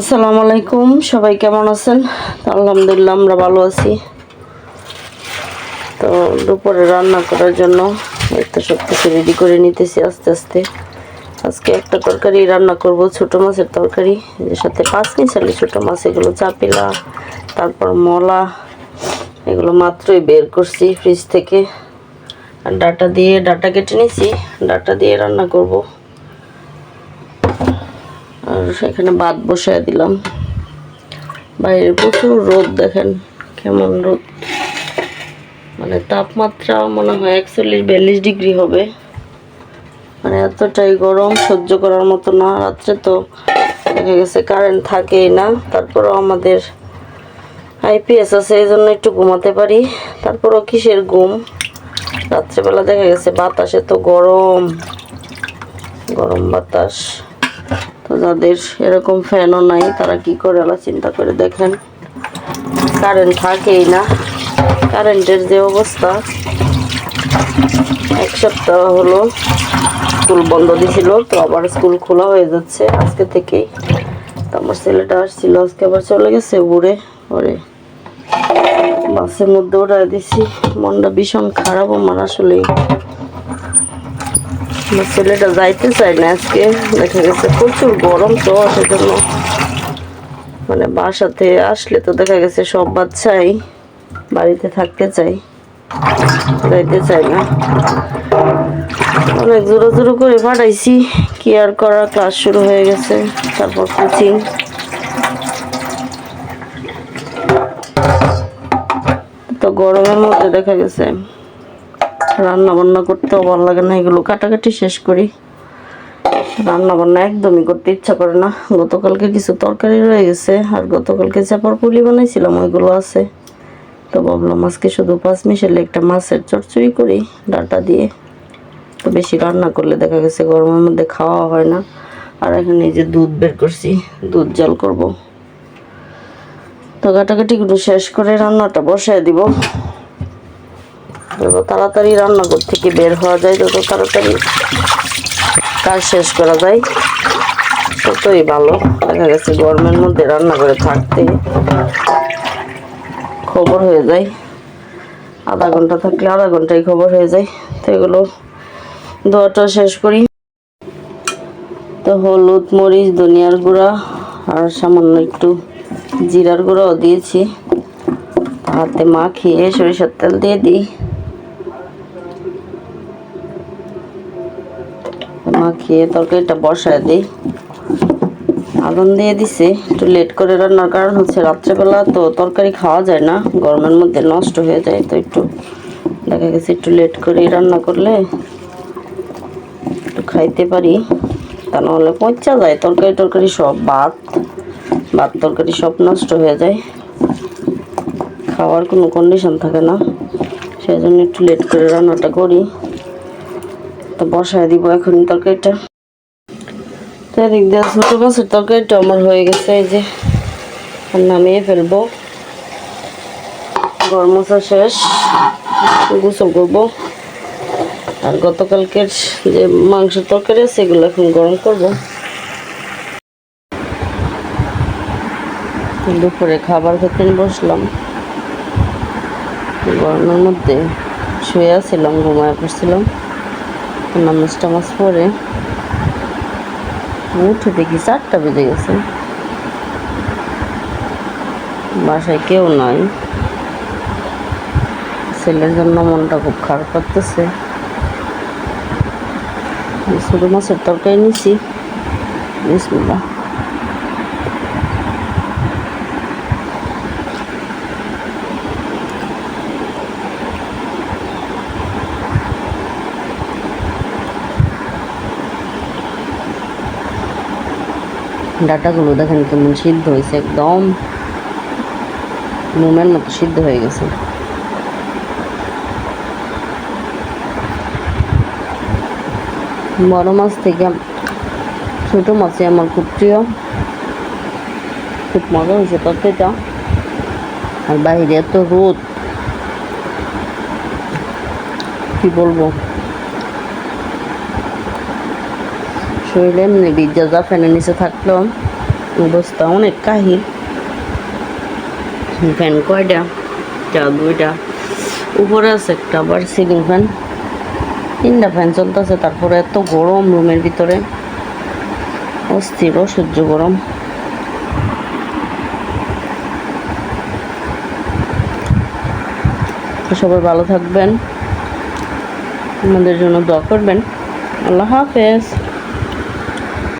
আসসালামু আলাইকুম, সবাই কেমন আছেন? আলহামদুলিল্লাহ, আমরা ভালো আছি। তো দুপুরে রান্না করার জন্য তো সব কিছু রেডি করে নিতেছি আস্তে আস্তে। আজকে একটা তরকারি রান্না করব, ছোট মাছের তরকারি এর সাথে পাঁচ মিশালি ছোট মাছ, এগুলো চাপিলা, তারপর মলা, এগুলো মাত্রই বের করছি ফ্রিজ থেকে। আর ডাটা দিয়ে, ডাটা কেটে নিছি, ডাটা দিয়ে রান্না করব। আর সেখানে ভাত বসায় দিলাম। বাইরে প্রচুর রোদ, দেখেন কেমন রোদ। মানে তাপমাত্রা মনে হয় একচল্লিশ বিয়াল্লিশ ডিগ্রি হবে। মানে এতটাই গরম, সহ্য করার মতো না। রাত্রে তো দেখা গেছে কারেন্ট থাকেই না। তারপরও আমাদের আইপিএস আছে, এই জন্য একটু ঘুমাতে পারি। তারপরও কিসের ঘুম? রাত্রেবেলা দেখা গেছে বাতাসে তো গরম। গরম বাতাস। যাদের এরকম ফ্যানও নাই, তারা কি করে চিন্তা করে দেখেন? কারেন্ট থাকেই না। কারেন্টের যে অবস্থা, এক সপ্তাহ হলো স্কুল বন্ধ দিছিল, তো আবার স্কুল খোলা হয়ে যাচ্ছে আজকে থেকেই। তো আমার ছেলেটা আসছিল আজকে, আবার চলে গেছে উড়ে ওরে, বাসের মধ্যে ওড়াই দিছি। মনটা ভীষণ খারাপ, আমার আসলেই। আমার ছেলেটা যাইতে চায় না আজকে। দেখা গেছে প্রচুর গরম তো, সেজন্য মানে বাসাতে আসলে তো দেখা গেছে সব বাচ্চাই বাড়িতে থাকতে চাই, যাইতে চাই না। অনেক জোরো জোরো করে পাঠাইছি, কি আর করার, ক্লাস শুরু হয়ে গেছে, তারপর কোচিং। তো গরমের মধ্যে দেখা গেছে রান্না বান্না করতেও ভালো লাগে না, এগুলো কাটাকাটি শেষ করি। রান্না বান্না একদমই করতে ইচ্ছা করে না। গতকালকে কিছু তরকারি রয়ে গেছে, আর গতকালকে চাপার পুলি বানাইছিলাম, ওইগুলো আছে। তো ভাবলাম আজকে শুধু পাঁচ মিশালে একটা মাছের চচ্চড়ি করি, ডাটা দিয়ে। তো বেশি রান্না করলে দেখা গেছে গরমের মধ্যে খাওয়া হয় না। আর এখানে যে দুধ বের করছি, দুধ জাল করব। তো কাটাকাটিগুলো শেষ করে রান্নাটা বসায় দিব। যত তাড়াতাড়ি রান্নাঘর থেকে বের হওয়া যায় তত তাড়াতাড়ি কাজ শেষ করা যায়, ততই ভালো। দেখা গেছে গরমের মধ্যে রান্না করে থাকতে খবর হয়ে যায়। আধা ঘণ্টা থাকলে আধা ঘন্টায় খবর হয়ে যায়। তো এগুলো ধোয়াটা শেষ করি। তো হলুদ, মরিচ, ধনিয়ার গুঁড়া আর সামান্য একটু জিরার গুঁড়াও দিয়েছি। হাতে মাখিয়ে সরিষার তেল দিয়ে দিই। মাখিয়ে তরকারিটা বসায় দিই। আগুন দিয়ে দিছে, একটু লেট করে রান্নার কারণ হচ্ছে রাত্রেবেলা তো তরকারি খাওয়া যায় না, গরমের মধ্যে নষ্ট হয়ে যায়, তো একটু দেখা গেছে একটু লেট করে রান্না করলে একটু খাইতে পারি। তা নাহলে পচা যায়, তরকারি টরকারি সব ভাত ভাত তরকারি সব নষ্ট হয়ে যায়। খাওয়ার কোনো কন্ডিশন থাকে না সেই জন্য একটু লেট করে রান্নাটা করি। তো বসায় দিব এখন তরকারিটা। তো এদিক দিয়ে ছোটো মাছের তরকারিটা আমার হয়ে গেছে, এই যে নামিয়ে ফেলব। গরম মশলা শেষ গোসল করব। আর গতকালকের যে মাংসের তরকারি সেগুলো এখন গরম করব। দুপুরে খাবার খেতে বসলাম। গরমের মধ্যে শুয়ে আসছিলাম ঘুমায় পড়ছিলাম। নামাজ টামাজ পরে উঠে দেখি চারটা বেজে গেছে। বাসায় কেউ নাই। ছেলের জন্য মনটা খুব খারাপ করতেছে। শুধু মাছের তরকারি নিছি। বিসমিল্লা ডাটাগুলো দেখেন কেমন সিদ্ধ হয়েছে, একদম মোমের মতো সিদ্ধ হয়ে গেছে। বড় মাছ থেকে ছোট মাছে আমার খুব প্রিয়। খুব মজা হয়েছে তরকারিটা। আর বাইরে এত রোদ। কি বলব? শরীরে এমনি বিজ্জা যা ফ্যানের নিচে থাকল। অবস্থা অনেক কাহিল। ফ্যান কয়টা চা দুইটা উপরে আছে একটা আবার সিলিং ফ্যান তিনটা ফ্যান চলতেছে, তারপরে এত গরম রুমের ভিতরে। অস্থির, অসহ্য গরম। সবাই ভালো থাকবেন। আমাদের জন্য দোয়া করবেন। আল্লাহ হাফেজ।